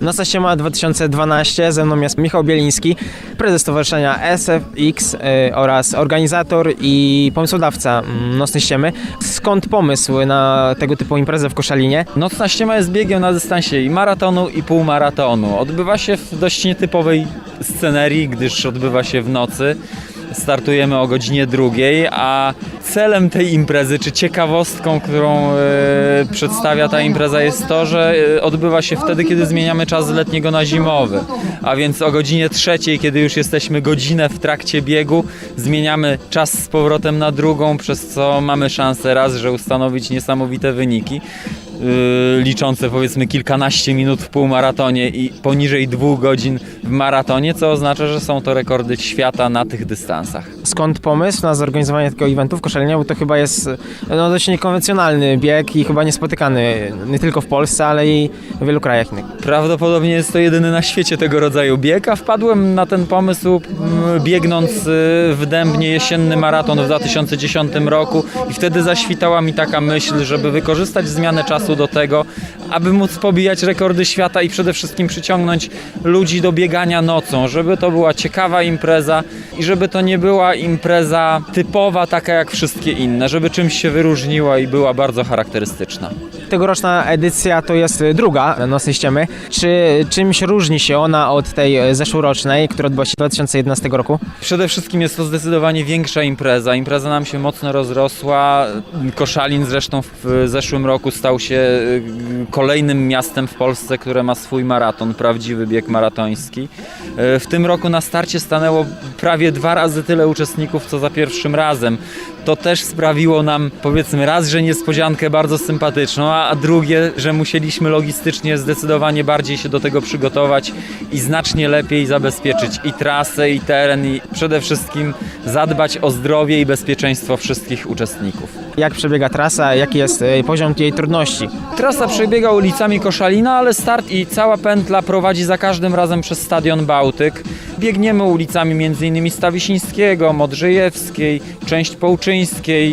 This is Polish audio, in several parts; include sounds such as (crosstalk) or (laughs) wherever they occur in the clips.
Nocna Ściema 2012, ze mną jest Michał Bieliński, prezes Stowarzyszenia SFX y, oraz organizator i pomysłodawca mm, Nocnej Ściemy. Skąd pomysł na tego typu imprezę w Koszalinie? Nocna ściema jest biegiem na dystansie i maratonu i półmaratonu. Odbywa się w dość nietypowej scenerii, gdyż odbywa się w nocy. Startujemy o godzinie drugiej, a celem tej imprezy, czy ciekawostką, którą e, przedstawia ta impreza jest to, że e, odbywa się wtedy, kiedy zmieniamy czas z letniego na zimowy. A więc o godzinie trzeciej, kiedy już jesteśmy godzinę w trakcie biegu, zmieniamy czas z powrotem na drugą, przez co mamy szansę raz, że ustanowić niesamowite wyniki yy, liczące powiedzmy kilkanaście minut w półmaratonie i poniżej dwóch godzin w maratonie, co oznacza, że są to rekordy świata na tych dystansach. Skąd pomysł na zorganizowanie takiego eventu w Koszalinie? Bo to chyba jest no, dość niekonwencjonalny bieg i chyba niespotykany nie tylko w Polsce, ale i w wielu krajach innych. Prawdopodobnie jest to jedyny na świecie tego rodzaju bieg, a wpadłem na ten pomysł biegnąc y, w Dębnie jesienny maraton w 2010 roku i wtedy zaświtała mi taka myśl, żeby wykorzystać zmianę czasu do tego, aby móc pobijać rekordy świata i przede wszystkim przyciągnąć ludzi do biegania nocą, żeby to była ciekawa impreza i żeby to nie była impreza typowa, taka jak wszystkie inne, żeby czymś się wyróżniła i była bardzo charakterystyczna. Tegoroczna edycja to jest druga Nocnej Ściemy. Czy czymś różni się ona od tej zeszłorocznej, która odbyła się w 2011 roku? Przede wszystkim jest to zdecydowanie większa impreza. Impreza nam się mocno rozrosła. Koszalin zresztą w zeszłym roku stał się y, kolejnym miastem w Polsce, które ma swój maraton, prawdziwy bieg maratoński. Y, W tym roku na starcie stanęło prawie dwa razy tyle uczestników, co za pierwszym razem. To też sprawiło nam, powiedzmy, raz, że niespodziankę bardzo sympatyczną, a a drugie, że musieliśmy logistycznie zdecydowanie bardziej się do tego przygotować i znacznie lepiej zabezpieczyć i trasę, i teren, i przede wszystkim zadbać o zdrowie i bezpieczeństwo wszystkich uczestników. Jak przebiega trasa? Jaki jest e, poziom jej trudności? Trasa przebiega ulicami Koszalina, ale start i cała pętla prowadzi za każdym razem przez Stadion Bałtyk. Biegniemy ulicami m.in. Stawisińskiego, Modrzejewskiej, część Połczyńskiej,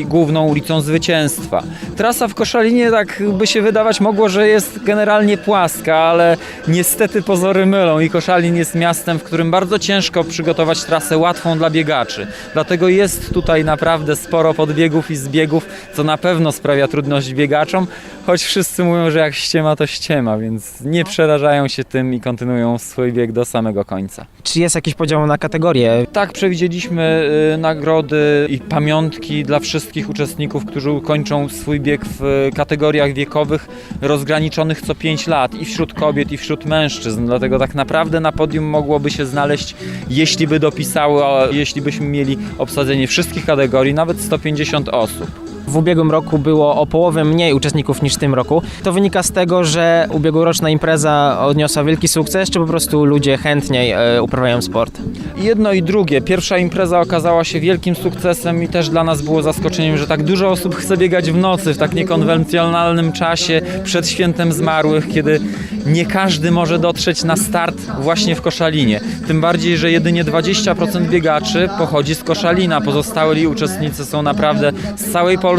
główną ulicą Zwycięstwa. Trasa w Koszalinie tak by się wydawać mogło, że jest generalnie płaska, ale niestety pozory mylą i Koszalin jest miastem, w którym bardzo ciężko przygotować trasę łatwą dla biegaczy. Dlatego jest tutaj naprawdę sporo podbiegów i zbiegów, co na pewno sprawia trudność biegaczom, choć wszyscy mówią, że jak ściema, to ściema, więc nie przerażają się tym i kontynuują swój bieg do samego końca. Czy jest jakiś podział na kategorie? Tak, przewidzieliśmy y, nagrody i pamiątki dla wszystkich uczestników, którzy ukończą swój bieg w y, kategoriach wiekowych rozgraniczonych co 5 lat i wśród kobiet, i wśród mężczyzn. Dlatego tak naprawdę na podium mogłoby się znaleźć, jeśli by dopisały, a jeśli byśmy mieli obsadzenie wszystkich kategorii, nawet 150 osób. W ubiegłym roku było o połowę mniej uczestników niż w tym roku. To wynika z tego, że ubiegłoroczna impreza odniosła wielki sukces, czy po prostu ludzie chętniej e, uprawiają sport? Jedno i drugie. Pierwsza impreza okazała się wielkim sukcesem i też dla nas było zaskoczeniem, że tak dużo osób chce biegać w nocy, w tak niekonwencjonalnym czasie, przed świętem zmarłych, kiedy nie każdy może dotrzeć na start właśnie w Koszalinie. Tym bardziej, że jedynie 20% biegaczy pochodzi z Koszalina. Pozostali uczestnicy są naprawdę z całej Polski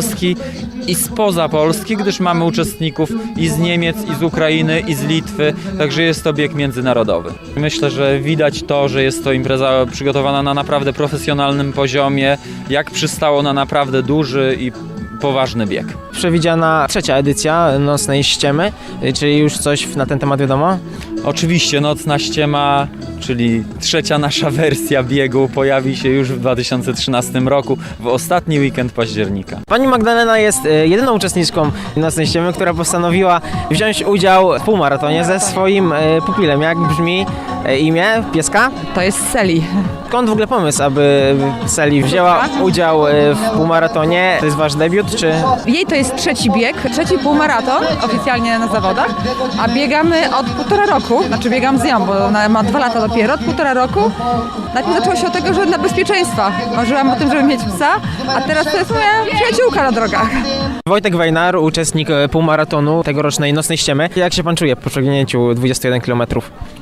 i spoza Polski, gdyż mamy uczestników i z Niemiec, i z Ukrainy, i z Litwy, także jest to bieg międzynarodowy. Myślę, że widać to, że jest to impreza przygotowana na naprawdę profesjonalnym poziomie, jak przystało na naprawdę duży i poważny bieg. Przewidziana trzecia edycja Nocnej Ściemy, czyli już coś na ten temat wiadomo? Oczywiście Nocna Ściema, czyli trzecia nasza wersja biegu, pojawi się już w 2013 roku, w ostatni weekend października. Pani Magdalena jest e, jedyną uczestniczką Nocnej Ściemy, która postanowiła wziąć udział w półmaratonie ze swoim e, pupilem. Jak brzmi e, imię pieska? To jest Seli. Skąd w ogóle pomysł, aby Seli wzięła udział w półmaratonie? To jest wasz debiut, czy... Jej to jest trzeci bieg, trzeci półmaraton oficjalnie na zawodach, a biegamy od półtora roku. Znaczy biegam z nią, bo ona ma dwa lata dopiero dopiero, od półtora roku. Najpierw zaczęło się od tego, że dla bezpieczeństwa. Marzyłam o tym, żeby mieć psa, a teraz to jest moja przyjaciółka na drogach. Wojtek Wejnar, uczestnik e, półmaratonu tegorocznej Nocnej Ściemy. Jak się pan czuje po przegnięciu 21 km?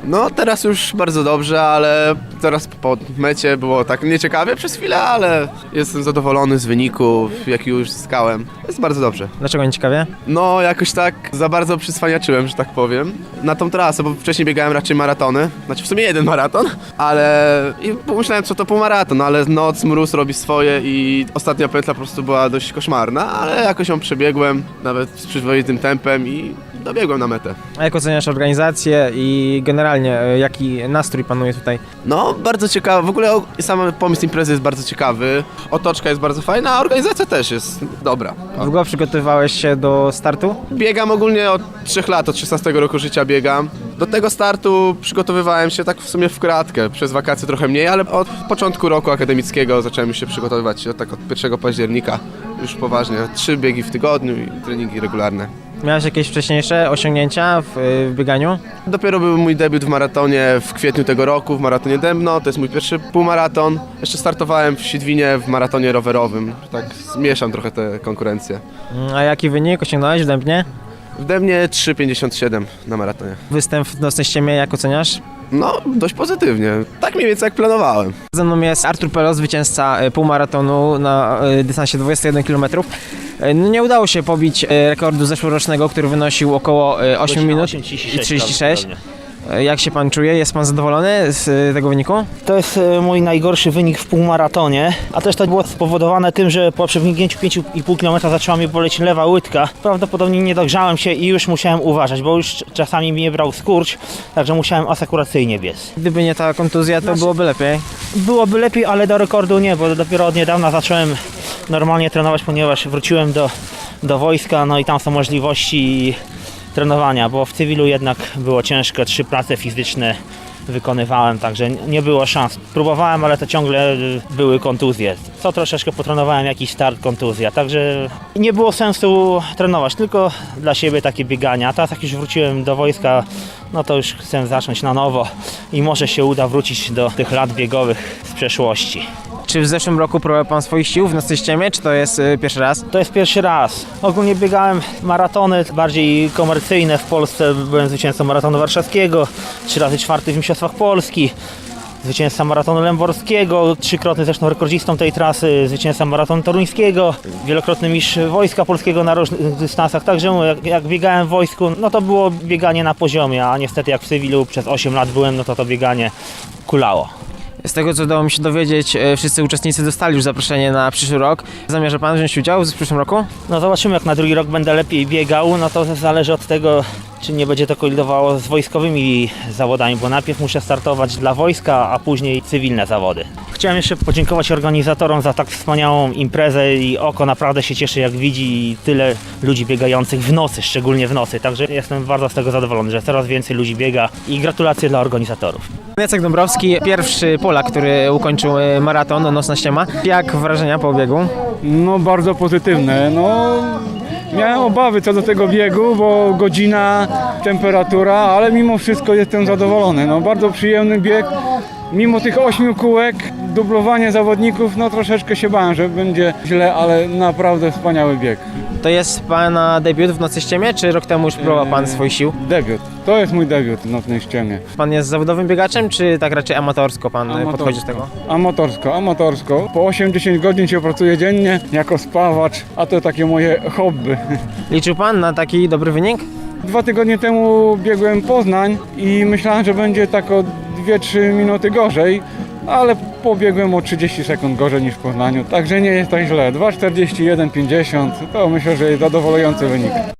No teraz już bardzo dobrze, ale teraz po mecie było tak nieciekawie przez chwilę, ale jestem zadowolony z wyniku, jaki już zyskałem. Jest bardzo dobrze. Dlaczego nie ciekawie? No jakoś tak za bardzo przyswaniaczyłem, że tak powiem, na tą trasę, bo wcześniej biegałem raczej maratony, znaczy w sumie jeden maraton, ale i pomyślałem co to półmaraton, ale noc, mróz robi swoje i ostatnia pętla po prostu była dość koszmarna, ale jakoś ją przebiegłem, nawet z przyzwoitym tempem i dobiegłem na metę. A jak oceniasz organizację i generalnie e, jaki nastrój panuje tutaj? No, bardzo ciekawe. W ogóle sam pomysł imprezy jest bardzo ciekawy. Otoczka jest bardzo fajna, a organizacja też jest dobra. Długo przygotowywałeś się do startu? Biegam ogólnie od 3 lat, od 16 roku życia biegam. Do tego startu przygotowywałem się tak w sumie w kratkę. Przez wakacje trochę mniej, ale od początku roku akademickiego zacząłem się przygotowywać tak od 1 października. Już poważnie. Trzy biegi w tygodniu i treningi regularne. Miałeś jakieś wcześniejsze osiągnięcia w, e, w bieganiu? Dopiero był mój debiut w maratonie w kwietniu tego roku, w maratonie Dębno. To jest mój pierwszy półmaraton. Jeszcze startowałem w Sidwinie w maratonie rowerowym. Tak zmieszam trochę te konkurencje. Mm, A jaki wynik osiągnąłeś w Dębnie? W Dębnie 3,57 na maratonie. Występ w Nocnej Ściemie jak oceniasz? No, dość pozytywnie. Tak mniej więcej jak planowałem. Ze mną jest Artur Pelo, zwycięzca e, półmaratonu na e, dystansie 21 km. E, No nie udało się pobić e, rekordu zeszłorocznego, który wynosił około e, 8 minut i 36. E, Jak się pan czuje? Jest pan zadowolony z e, tego wyniku? To jest e, mój najgorszy wynik w półmaratonie, a też to było spowodowane tym, że po przebiegnięciu 5,5 km zaczęła mi boleć lewa łydka. Prawdopodobnie nie dogrzałem się i już musiałem uważać, bo już czasami mnie brał skurcz, także musiałem asekuracyjnie biec. Gdyby nie ta kontuzja, to byłoby lepiej. Byłoby lepiej, ale do rekordu nie, bo dopiero od niedawna zacząłem normalnie trenować, ponieważ wróciłem do, do wojska, no i tam są możliwości trenowania, bo w cywilu jednak było ciężko, trzy prace fizyczne wykonywałem, także nie było szans. Próbowałem, ale to ciągle y, były kontuzje. Co troszeczkę potrenowałem, jakiś start, kontuzja, także nie było sensu trenować, tylko dla siebie takie biegania. Teraz jak już wróciłem do wojska, no to już chcę zacząć na nowo i może się uda wrócić do tych lat biegowych z przeszłości. Czy w zeszłym roku próbował pan swoich sił w Nocnej Ściemie, czy to jest e, pierwszy raz? To jest pierwszy raz. Ogólnie biegałem maratony bardziej komercyjne w Polsce. Byłem zwycięzcą maratonu warszawskiego, trzy razy czwarty w Mistrzostwach Polski. Zwycięzca maratonu lęborskiego, trzykrotny zresztą rekordzistą tej trasy, zwycięzca maratonu toruńskiego, wielokrotny mistrz Wojska Polskiego na różnych dystansach. Także jak, jak biegałem w wojsku, no to było bieganie na poziomie, a niestety jak w cywilu przez 8 lat byłem, no to to bieganie kulało. Z tego co udało mi się dowiedzieć, e, wszyscy uczestnicy dostali już zaproszenie na przyszły rok. Zamierza pan wziąć udział w przyszłym roku? No zobaczymy, jak na drugi rok będę lepiej biegał, no to zależy od tego, czy nie będzie to kolidowało z wojskowymi zawodami, bo najpierw muszę startować dla wojska, a później cywilne zawody. Chciałem jeszcze podziękować organizatorom za tak wspaniałą imprezę i oko naprawdę się cieszy, jak widzi tyle ludzi biegających w nocy, szczególnie w nocy, także jestem bardzo z tego zadowolony, że coraz więcej ludzi biega i gratulacje dla organizatorów. Jacek Dąbrowski, pierwszy Polak, który ukończył e, maraton Nocna Ściema. Jak wrażenia po biegu? No bardzo pozytywne. No, miałem obawy co do tego biegu, bo godzina, temperatura, ale mimo wszystko jestem zadowolony. No, bardzo przyjemny bieg. Mimo tych ośmiu kółek, dublowanie zawodników, no troszeczkę się bałem, że będzie źle, ale naprawdę wspaniały bieg. To jest pana debiut w Nocnej Ściemie, czy rok temu już próbował pan swoich sił? Debiut. To jest mój debiut w nocnej ściemie. Pan jest zawodowym biegaczem, czy tak raczej amatorsko pan e, podchodzi do tego? Amatorsko, amatorsko. Po 8-10 godzin się pracuje dziennie jako spawacz, a to takie moje hobby. (laughs) Liczył pan na taki dobry wynik? Dwa tygodnie temu biegłem Poznań i myślałem, że będzie tak o 2-3 minuty gorzej, ale pobiegłem o 30 sekund gorzej niż w Poznaniu, także nie jest tak źle. 2,41,50 to myślę, że jest zadowalający wynik.